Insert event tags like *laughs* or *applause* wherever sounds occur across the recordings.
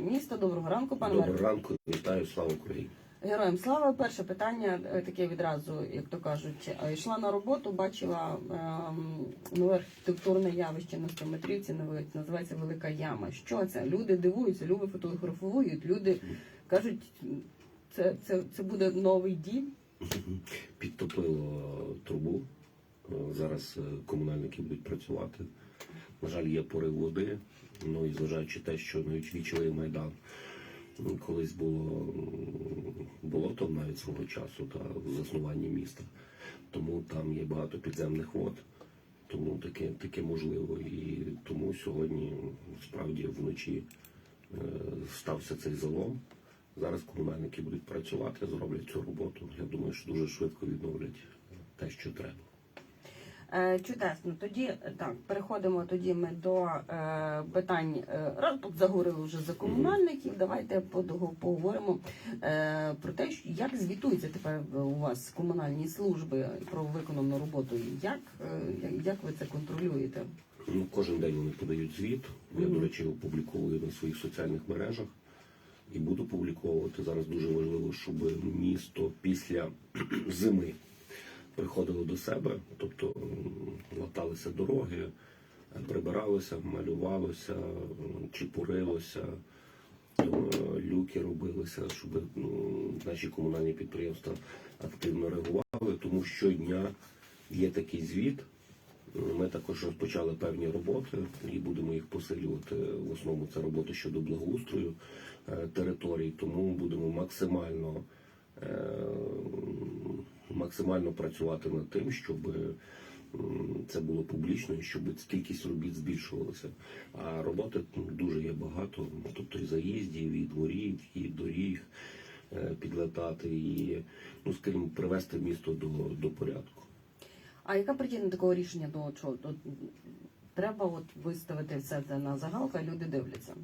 міста. Доброго ранку, пане Доброго мере. ранку, вітаю, слава Україні. Героям слава. Перше питання е, таке відразу, як то кажуть, Е, йшла на роботу, бачила ем, нове архітектурне явище на 100 метрівці, називається Велика Яма. Що це? Люди дивуються, люди фотографують, люди кажуть, це, це, це буде новий дім. Підтопило трубу. Е, Зараз е, комунальники будуть працювати. На жаль, є порив води. Ну і зважаючи те, що навіть вічовий майдан колись було болотом навіть свого часу та в заснуванні міста. Тому там є багато підземних вод. Тому таке, таке можливо. І тому сьогодні справді вночі е, стався цей залом. Зараз комунальники будуть працювати, зроблять цю роботу. Я думаю, що дуже швидко відновлять те, що треба. Е, Чудесно. Тоді е, так, переходимо тоді ми до е, питань. Е, раз тут заговорили вже за комунальників. Давайте поговоримо е, про те, що- як звітуються тепер у вас комунальні служби про виконану роботу. Як, е, як ви це контролюєте? Ну, кожен день вони подають звіт. Я, до речі, опубліковую на своїх соціальних мережах і буду публіковувати. Зараз дуже важливо, щоб місто після зими приходило до себе, тобто латалися дороги, прибиралося, малювалося, м, чепурилося, е, люки робилися, щоб ну, наші комунальні підприємства активно реагували, тому щодня є такий звіт. Ми також розпочали певні роботи і будемо їх посилювати. В основному це роботи щодо благоустрою е, територій, тому будемо максимально, максимально працювати над тим, щоб це було публічно і щоб кількість робіт збільшувалася. А роботи дуже є багато, тобто і заїздів, і дворів, і доріг е, підлетати, і ну скажімо, привести місто до, до порядку. А яка причина такого рішення до чого? До- Треба от виставити все це на загалка, люди дивляться.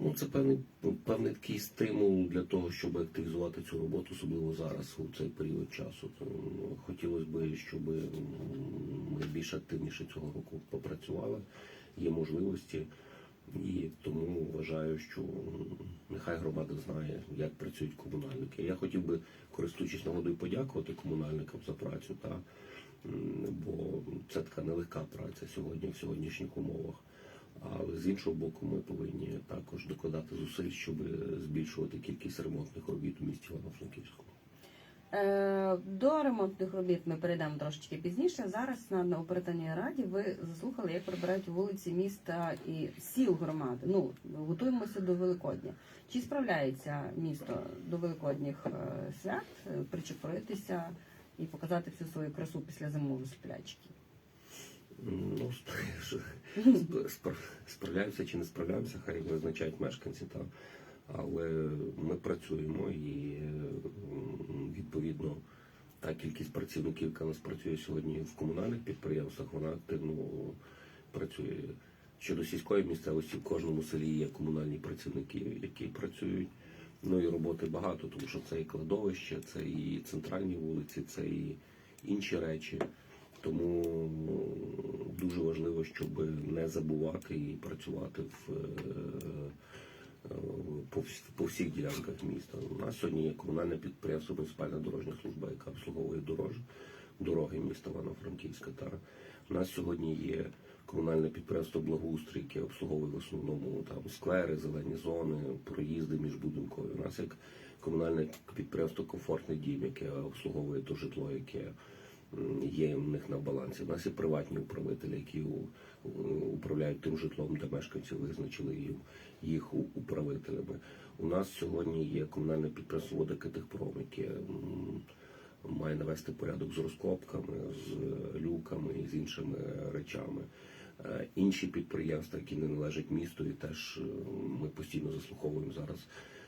Ну, це певний, певний такий стимул для того, щоб активізувати цю роботу, особливо зараз у цей період часу. Ну, хотілося б, щоб ми більш активніше цього року попрацювали. Є можливості, і тому вважаю, що нехай громада знає, як працюють комунальники. Я хотів би, користуючись нагодою, подякувати комунальникам за працю, та, бо це така нелегка праця сьогодні в сьогоднішніх умовах. Але з іншого боку, ми повинні також докладати зусиль, щоб збільшувати кількість ремонтних робіт у місті Івано-Франківському. Е, До ремонтних робіт ми перейдемо трошечки пізніше. Зараз на, оперативній раді ви заслухали, як прибирають вулиці міста і сіл громади. Ну готуємося до Великодня. Чи справляється місто до великодніх е, свят е, причепуритися і показати всю свою красу після зимової сплячки? Ну, *laughs* сп- сп- справляємося чи не справляємося, хай визначають мешканці. Та. Але ми працюємо і відповідно та кількість працівників, яка у нас працює сьогодні в комунальних підприємствах, вона активно працює. Щодо сільської місцевості, в кожному селі є комунальні працівники, які працюють. Ну і роботи багато, тому що це і кладовище, це і центральні вулиці, це і інші речі. Тому дуже важливо, щоб не забувати і працювати в, е, е, по, всіх ділянках міста. У нас сьогодні є комунальне підприємство муніципальна дорожня служба, яка обслуговує дорож, дороги міста Івано-Франківська. Та у нас сьогодні є комунальне підприємство благоустрій, яке обслуговує в основному там сквери, зелені зони, проїзди між будинкою. У нас як комунальне підприємство Комфортний дім, яке обслуговує то житло, яке є в них на балансі. У нас є приватні управителі, які управляють тим житлом, де мешканці визначили їх управителями. У нас сьогодні є комунальне підприємство «Водокатехпром», яке має навести порядок з розкопками, з е, люками і з іншими речами. Е, Інші підприємства, які не належать місту, і теж е, ми постійно заслуховуємо зараз,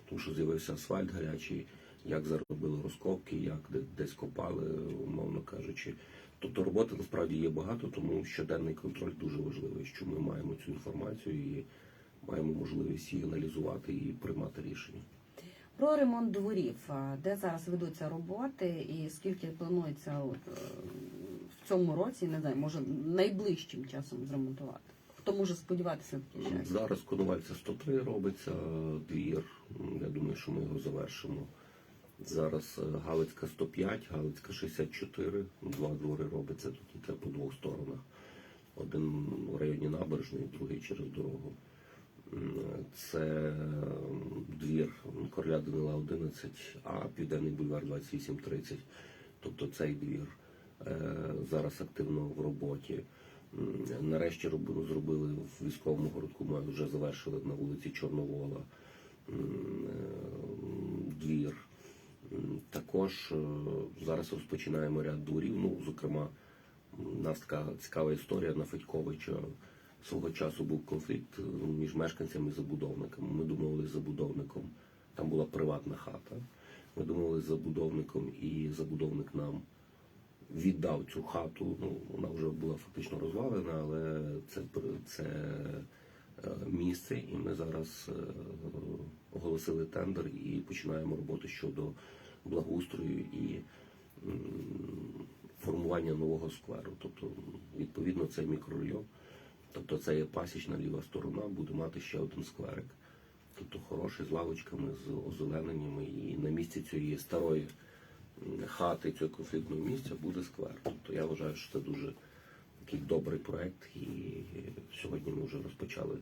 тому що з'явився асфальт гарячий, як заробили розкопки, як десь копали, умовно кажучи. Тобто роботи насправді є багато, тому щоденний контроль дуже важливий, що ми маємо цю інформацію і маємо можливість її аналізувати і приймати рішення. Про ремонт дворів, де зараз ведуться роботи, і скільки планується от, е, в цьому році, не знаю, може найближчим часом зремонтувати? Хто може сподіватися на такий час? Зараз Коновальця 103 робиться двір. Я думаю, що ми його завершимо. Зараз е, Галицька 105, Галицька 64. Два двори робиться тут іде по двох сторонах. Один в районі набережної, другий через дорогу. Це двір Короля Данила 11, а Південний бульвар 2830. Тобто цей двір е, зараз активно в роботі. Нарешті зробили в військовому городку, ми вже завершили на вулиці Чорновола е, двір. Також е, зараз розпочинаємо ряд дворів. Ну, зокрема, у нас така цікава історія на Федьковича. Свого часу був конфлікт е, між мешканцями і забудовниками. Ми домовилися з забудовником. Там була приватна хата. Ми домовилися з забудовником, і забудовник нам віддав цю хату. Ну, вона вже була фактично розвалена, але це, це місце, і ми зараз е, оголосили тендер і починаємо роботу щодо благоустрою і формування нового скверу. Тобто, відповідно, це мікрорайон. Тобто це є пасічна ліва сторона, буде мати ще один скверик. Тобто хороший з лавочками, з озелененнями, і на місці цієї старої хати, цього конфліктного місця буде сквер. Тобто я вважаю, що це дуже такий добрий проект, і сьогодні ми вже розпочали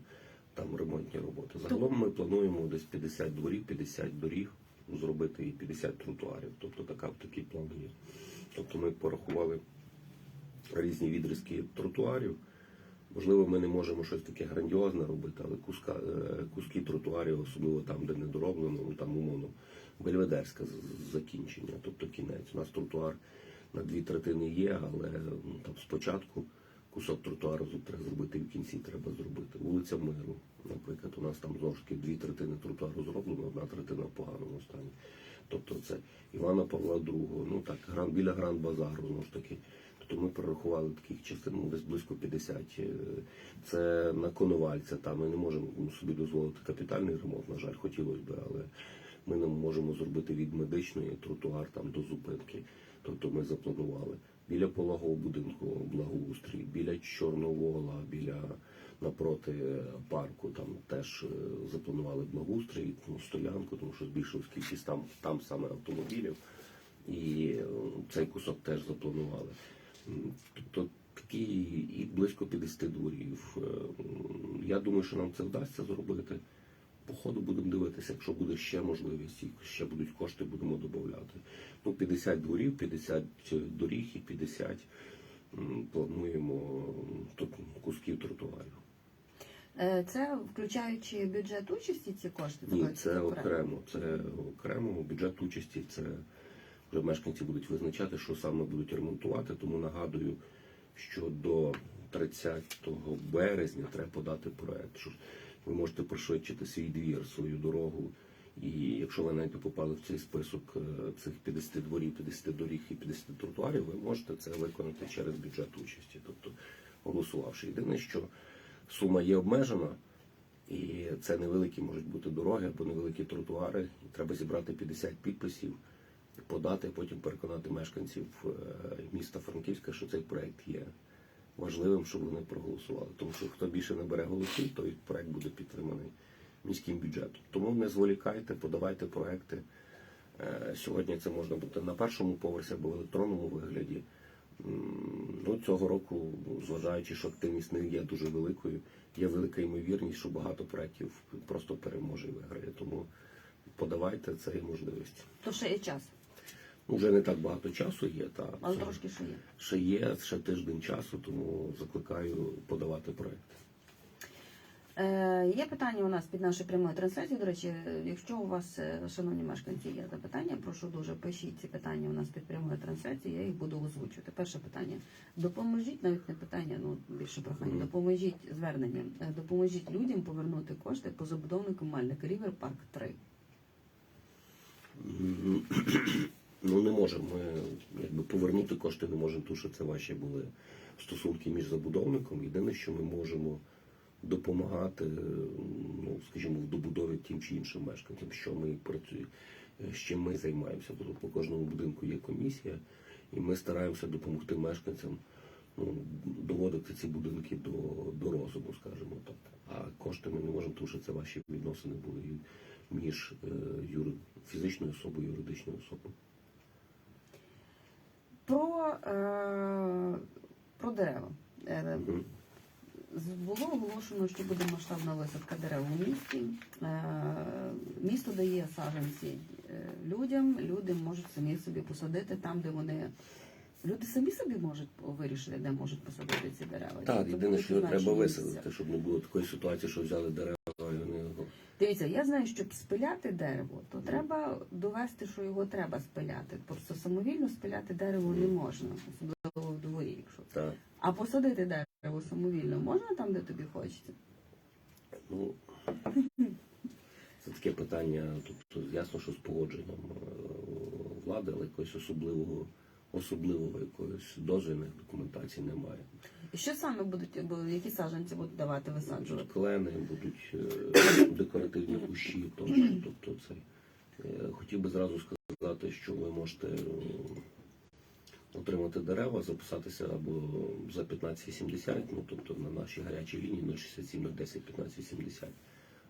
там ремонтні роботи. Загалом ми плануємо десь 50 дворів, 50 доріг зробити і 50 тротуарів. Тобто така такий план є. Тобто ми порахували різні відрізки тротуарів. Можливо, ми не можемо щось таке грандіозне робити, але куска, е, куски тротуарів, особливо там, де не дороблено, ну там умовно бельведерське закінчення, тобто кінець. У нас тротуар на дві третини є, але ну, там спочатку кусок тротуару треба зробити в кінці треба зробити. Вулиця Миру, наприклад, у нас там знову дві третини тротуару зроблено, одна третина в поганому стані. Тобто це Івана Павла II, ну так, гран, біля Гранд Базару, знову ж таки. Тобто ми перерахували таких частин ну, десь близько 50. Е, Це на Коновальця, там ми не можемо собі дозволити капітальний ремонт, на жаль, хотілося б, але ми не можемо зробити від медичної тротуар там до зупинки. Тобто ми запланували. Біля пологового будинку благоустрій, біля Чорновола, біля напроти е, парку, там теж е, запланували благоустрій, ну, стоянку, тому що збільшилась кількість там, там саме автомобілів. І е, цей кусок теж запланували. Тобто такі і близько 50 дворів. Я думаю, що нам це вдасться зробити. По ходу будемо дивитися, якщо буде ще можливість, і ще будуть кошти, будемо додати. Ну, 50 дворів, 50 доріг і 50 плануємо кусків тротуарів. Е, Це включаючи бюджет участі ці кошти? Ні, це окремо. Це окремо. Бюджет участі це вже мешканці будуть визначати, що саме будуть ремонтувати. Тому нагадую, що до 30 березня треба подати проект. Ви можете пришвидшити свій двір, свою дорогу. І якщо ви навіть попали в цей список е, цих 50 дворів, 50 доріг і 50 тротуарів, ви можете це виконати через бюджет участі, тобто голосувавши. Єдине, що сума є обмежена, і це невеликі можуть бути дороги або невеликі тротуари. Треба зібрати 50 підписів, подати, потім переконати мешканців е, міста Франківська, що цей проект є важливим, щоб вони проголосували. Тому що хто більше набере голосів, той проект буде підтриманий міським бюджетом. Тому не зволікайте, подавайте проекти. Е, Сьогодні це можна бути на першому поверсі або в електронному вигляді. Ну, цього року, зважаючи, що активність не є дуже великою, є велика ймовірність, що багато проєктів просто переможе і виграє. Тому подавайте це є можливість. То ще є час, вже не так багато часу є, та але це трошки ще є. ще є, ще тиждень часу, тому закликаю подавати проект. Е, є питання у нас під нашою прямою трансляцією. До речі, якщо у вас, е, шановні мешканці, є запитання, прошу дуже пишіть ці питання у нас під прямою трансляцією, я їх буду озвучувати. Перше питання. Допоможіть, навіть не питання, ну більше прохання, Мгм. допоможіть звернення, е, допоможіть людям повернути кошти по забудовнику Мальник Рівер Парк 3. Ну не можемо. Ми якби повернути кошти не можемо, тому що це ваші були стосунки між забудовником. Єдине, що ми можемо допомагати, ну скажімо, в добудові тим чи іншим мешканцям, що ми працюємо, з чим ми займаємося. Тобто по кожному будинку є комісія, і ми стараємося допомогти мешканцям ну, доводити ці будинки до, до розуму, скажімо так. А кошти ми не можемо, тому що це ваші відносини були між е, юри, фізичною особою юридичною особою. Про, е, про дерева. Е, Було оголошено, що буде масштабна висадка дерев у місті. Е, Місто дає саджанці людям, люди можуть самі собі посадити там, де вони. Люди самі собі можуть вирішити, де можуть посадити ці дерева. Так, єдине, що треба висадити, щоб не було такої ситуації, що взяли дерева Дивіться, я знаю, щоб спиляти дерево, то треба довести, що його треба спиляти. Просто самовільно спиляти дерево не можна, особливо в дворі, якщо. так. А посадити дерево самовільно можна там, де тобі хочеться? Ну, це таке питання, тобто ясно, що з погодженням е, влади, але якогось особливого, особливого якоїсь дозвільних документацій немає. І що саме будуть, які саджанці будуть давати висаджувати? Будуть клени, будуть декоративні кущі, тощо. Тобто це е, хотів би зразу сказати, що ви можете е, отримати дерева, записатися або за 15,70, ну тобто на нашій гарячій лінії 067 010 15,80,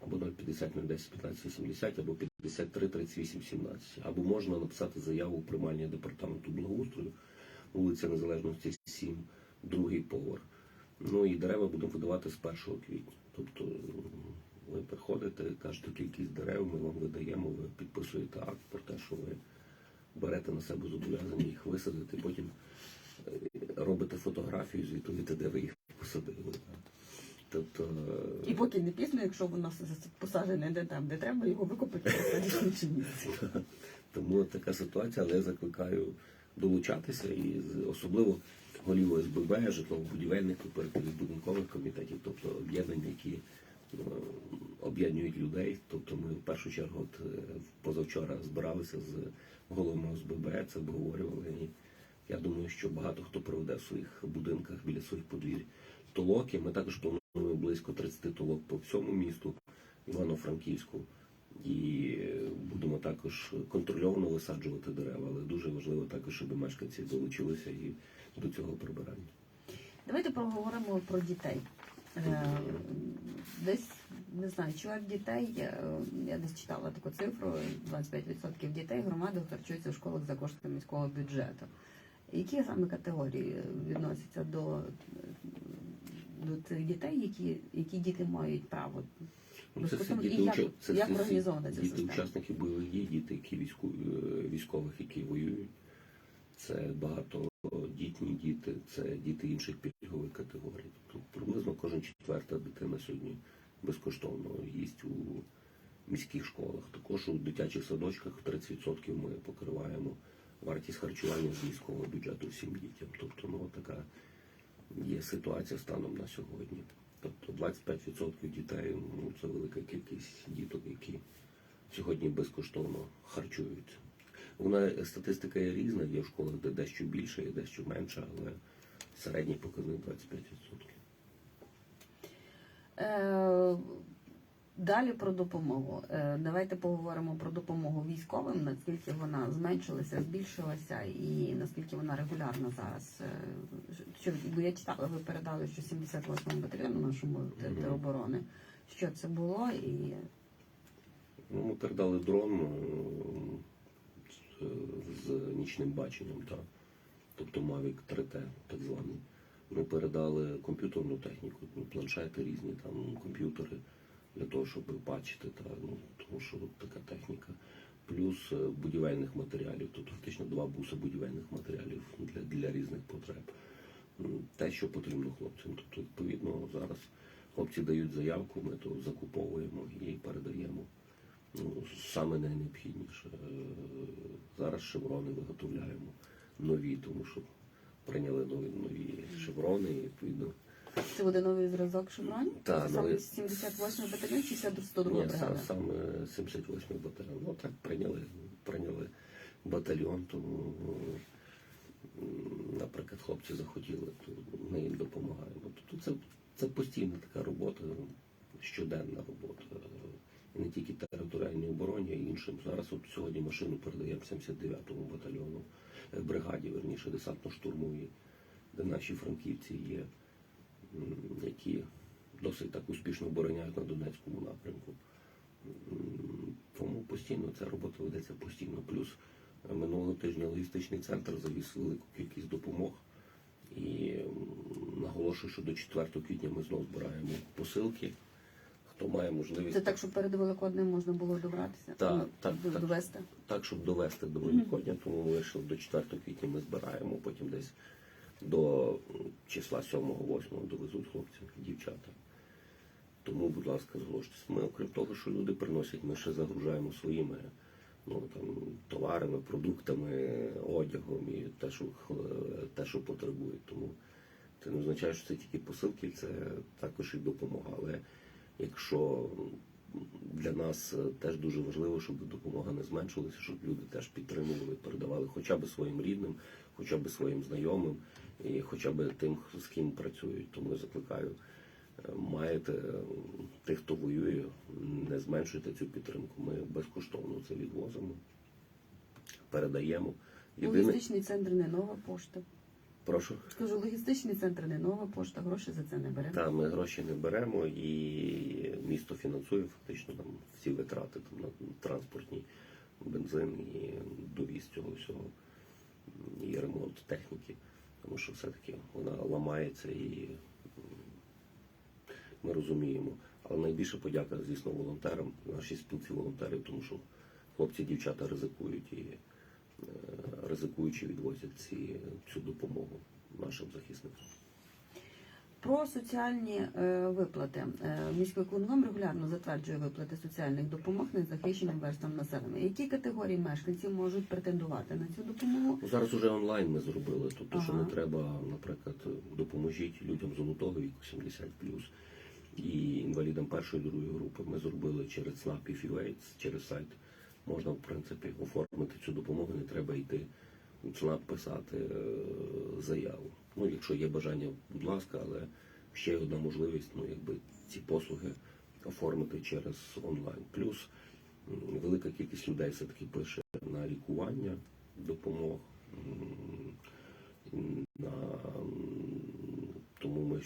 або 050 010 15,80, або 53 38 17. Або можна написати заяву у приймальні департаменту благоустрою, вулиця Незалежності 7, другий поверх. Ну і дерева будемо видавати з 1 квітня. Тобто ви приходите, кажете кількість дерев, ми вам видаємо, ви підписуєте акт про те, що ви берете на себе зобов'язання їх висадити, потім е, робите фотографію, звітуєте, де ви їх посадили. Тобто, е, І поки не пізно, якщо воно посаджене де там, де треба, його викопати в інше. Тому така ситуація, але я закликаю долучатися і особливо голів ОСББ, житлово-будівельних кооперативів, будинкових комітетів, тобто об'єднань, які е, об'єднують людей. Тобто ми в першу чергу от, е, позавчора збиралися з головами ОСББ, це обговорювали. І я думаю, що багато хто проведе в своїх будинках біля своїх подвір'я толоки. Ми також плануємо близько 30 толок по всьому місту Івано-Франківську. І е, будемо також контрольовано висаджувати дерева, але дуже важливо також, щоб мешканці долучилися і до цього прибирання. Давайте поговоримо про дітей. Е, Десь не знаю, чоловік дітей. е, Я десь читала таку цифру: 25% дітей громади харчуються в школах за кошти міського бюджету. Які саме категорії відносяться до, до цих дітей, які, які діти мають право? Ну, Це всі Безкоштовно. І діти, як- це як всі організована ця діти система? учасників бойових дій, діти, які війську, е, військових, які воюють. Це багатодітні діти, це діти інших пільгових категорій. Тобто приблизно кожен четверта дитина сьогодні безкоштовно їсть у міських школах. Також у дитячих садочках 30% ми покриваємо вартість харчування з міського бюджету всім дітям. Тобто, ну така є ситуація станом на сьогодні. Тобто 25% дітей ну, це велика кількість діток, які сьогодні безкоштовно харчуються. Вона статистика є різна, є в школах, де дещо більше, є дещо менше, але середній показник 25%. Далі про допомогу. Е, Давайте поговоримо про допомогу військовим, наскільки вона зменшилася, збільшилася і наскільки вона регулярна зараз. Е, Що, бо я читала, ви передали, що 78 батальйону нашому тероборони. Що це було і Ну, ми передали дрон е, з, нічним баченням, та, тобто Mavic 3T, так званий. Ми передали комп'ютерну техніку, ну, планшети різні, там комп'ютери для того, щоб бачити, та, ну, тому що така техніка. Плюс е, будівельних матеріалів, тобто фактично два буси будівельних матеріалів для, для різних потреб. Те, що потрібно хлопцям. Тобто, відповідно, зараз хлопці дають заявку, ми то закуповуємо і передаємо. Ну, саме найнеобхідніше. Е, Зараз шеврони виготовляємо нові, тому що прийняли нові, нові шеврони, і відповідно. Це буде новий зразок шевронів? Так, Це саме новий. 78 батальйон чи 102 Ні, бригада? са- саме 78 батальйон. Ну так прийняли, прийняли батальйон, тому, м, наприклад, хлопці захотіли, то ми їм допомагаємо. Тобто це, це постійна така робота, щоденна робота. І не тільки територіальній обороні, а й іншим. Зараз от сьогодні машину передаємо 79-му батальйону, е, бригаді, верніше, десантно-штурмовій де наші франківці є, які досить так успішно обороняють на Донецькому напрямку. Тому постійно ця робота ведеться постійно. Плюс е, минулого тижня логістичний центр завіз велику кількість допомог. І наголошую, що до 4 квітня ми знову збираємо посилки. Хто має можливість Це так, щоб перед Великоднем можна було добратися, Так, ну, так, довести. так, щоб довести до Великодня, тому вирішили до 4 квітня ми збираємо, потім десь до числа 7-8 довезуть хлопці, дівчата. Тому, будь ласка, зголошуйтесь. Ми, окрім того, що люди приносять, ми ще загружаємо своїми ну, там, товарами, продуктами, одягом і те, що, те, що потребують. Тому це не означає, що це тільки посилки, це також і допомога. Але якщо для нас е, теж дуже важливо, щоб допомога не зменшилася, щоб люди теж підтримували, передавали хоча б своїм рідним, хоча б своїм знайомим і хоча б тим, з ким працюють. Тому я закликаю, е, маєте е, тих, хто воює, не зменшуйте цю підтримку. Ми безкоштовно це відвозимо, передаємо. Єдине, Логістичний центр не нова пошта. Прошу. Скажу, логістичний центр не нова пошта, гроші за це не беремо. Та ми гроші не беремо, і місто фінансує фактично там всі витрати там, на транспортні, бензин і довіз цього всього, і ремонт техніки. Тому що все-таки вона ламається і ми розуміємо. Але найбільше подяка, звісно, волонтерам, нашій спілці волонтерів, тому що хлопці, дівчата ризикують і ризикуючи відвозять ці, цю допомогу нашим захисникам. Про соціальні е, виплати. Е, міськвиконком регулярно затверджує виплати соціальних допомог незахищеним верствам населення. Які категорії мешканців можуть претендувати на цю допомогу? Ну, Зараз уже онлайн ми зробили, тобто, що не треба, наприклад, допоможіть людям золотого віку 70 і інвалідам першої другої групи. Ми зробили через СНАП і через сайт. Можна, в принципі, оформити цю допомогу, не треба йти у ЦНАП писати е, заяву. Ну, якщо є бажання, будь ласка, але ще одна можливість, ну, якби ці послуги оформити через онлайн. Плюс велика кількість людей все-таки пише на лікування допомог. На, тому ми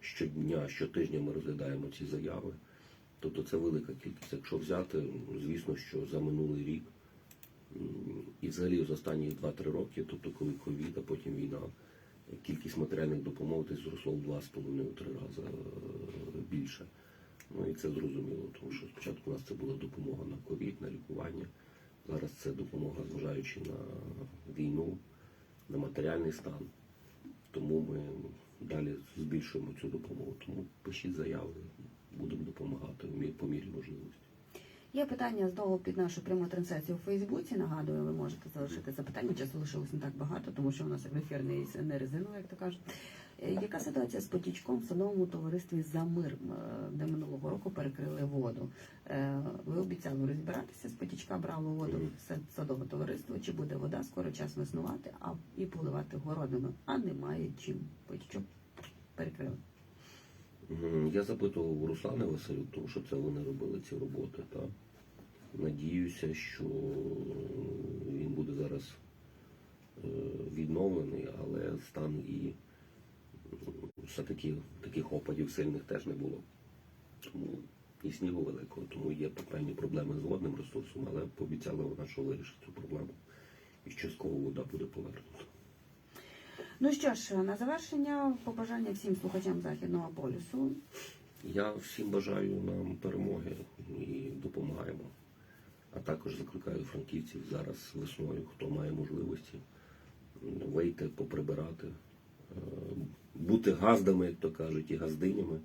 щодня, щотижня ми розглядаємо ці заяви. Тобто це велика кількість. Якщо взяти, звісно, що за минулий рік і взагалі за останні 2-3 роки, тобто коли ковід, а потім війна, кількість матеріальних допомог десь зросло в 2,5-3 рази е, більше. Ну і це зрозуміло, тому що спочатку у нас це була допомога на ковід, на лікування. Зараз це допомога, зважаючи на війну, на матеріальний стан. Тому ми далі збільшуємо цю допомогу. Тому пишіть заяви, будемо допомагати по мірі можливості. Є питання знову під нашу пряму трансляцію у Фейсбуці. Нагадую, ви можете залишити запитання. Часу лишилось не так багато, тому що у нас ефір не, резиновий, як то кажуть. Е, Яка ситуація з потічком в садовому товаристві за мир, е, де минулого року перекрили воду? Е, Ви обіцяли розібратися з потічка брало воду в садове товариство. Чи буде вода скоро час веснувати, а і поливати городами? А немає чим. Потічок перекрили. Я запитував у Руслана Василю, тому що це вони робили ці роботи. Та? Надіюся, що він буде зараз е, відновлений, але стан і все-таки таких опадів сильних теж не було. Тому і снігу великого, тому є певні проблеми з водним ресурсом, але пообіцяла вона, що вирішить цю проблему. І частково вода буде повернута. Ну що ж, на завершення побажання всім слухачам західного полюсу. Я всім бажаю нам перемоги і допомагаємо. А також закликаю франківців зараз весною, хто має можливості вийти, поприбирати, е, бути газдами, як то кажуть, і газдинями,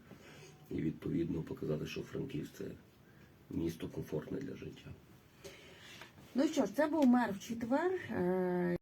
і відповідно показати, що Франківськ це місто комфортне для життя. Ну що ж, це був мер в четвер. Е,